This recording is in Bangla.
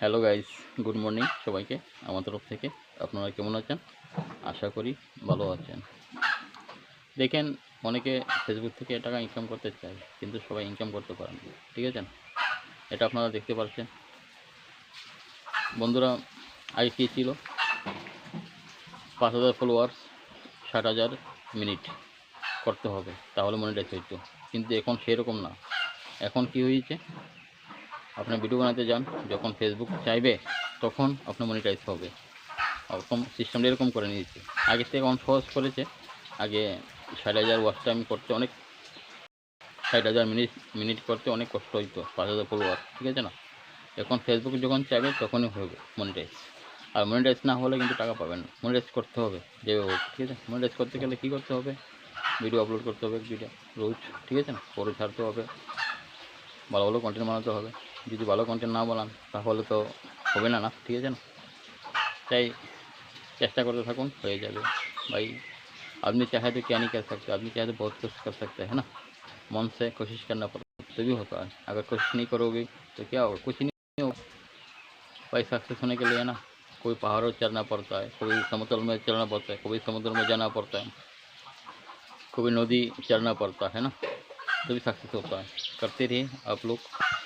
হ্যালো গাইস, গুড মর্নিং সবাইকে আমার তরফ থেকে। আপনারা কেমন আছেন? আশা করি ভালো আছেন। দেখেন, অনেকে ফেসবুক থেকে টাকা ইনকাম করতে চায়, কিন্তু সবাই ইনকাম করতে পারেন ঠিক আছে? এটা আপনারা দেখতে পাচ্ছেন বন্ধুরা আগে কী ছিল পাঁচ হাজার ফলোয়ার্স ষাট হাজার মিনিট করতে হবে, তাহলে মনিটাইজ হইতো। কিন্তু এখন সেরকম না। এখন কি হয়েছে? আপনি ভিডিও বানাতে যান, যখন ফেসবুক চাইবে, তখন আপনার মনিটাইজ হবে। ওরকম সিস্টেমটা এরকম করে নিয়েছে। আগে থেকে অন সহজ করেছে। আগে ষাট হাজার ওয়াচ টাইম করতে অনেক, ষাট হাজার মিনিট মিনিট করতে অনেক কষ্ট হইতো, পাঁচ হাজার ফলোয়ার ঠিক আছে না? এখন ফেসবুক যখন চাইবে, তখনই হবে মনিটাইজ আর মনিটাইজ না হলে কিন্তু টাকা পাবেন না। মনিটাইজ করতে হবে, যেভাবে হোক, ঠিক আছে? মনিটাইজ করতে গেলে কী করতে হবে? ভিডিও আপলোড করতে হবে ভিডিও রোজ, ঠিক আছে না? পরে ছাড়তে হবে। ভালো ভালো কন্টেন্ট বানাতে হবে। जो भलो कंटेंट ना बोलान तो তো ना ठीक है ना तई चेष्टा करते थकूँ हो जाए भाई आदमी चाहे तो क्या नहीं कर सकते आदमी चाहे तो बहुत कुछ कर सकते हैं ना मन से कोशिश करना पड़ता है तभी होता है अगर कोशिश नहीं करोगे तो क्या होगा कुछ नहीं होगा भाई सक्सेस होने के लिए ना कोई पहाड़ों चलना पड़ता है कभी समुद्र में चलना पड़ता है कभी समुद्र में जाना पड़ता है कभी नदी चलना पड़ता है ना तभी सक्सेस होता है करते रहिए आप लोग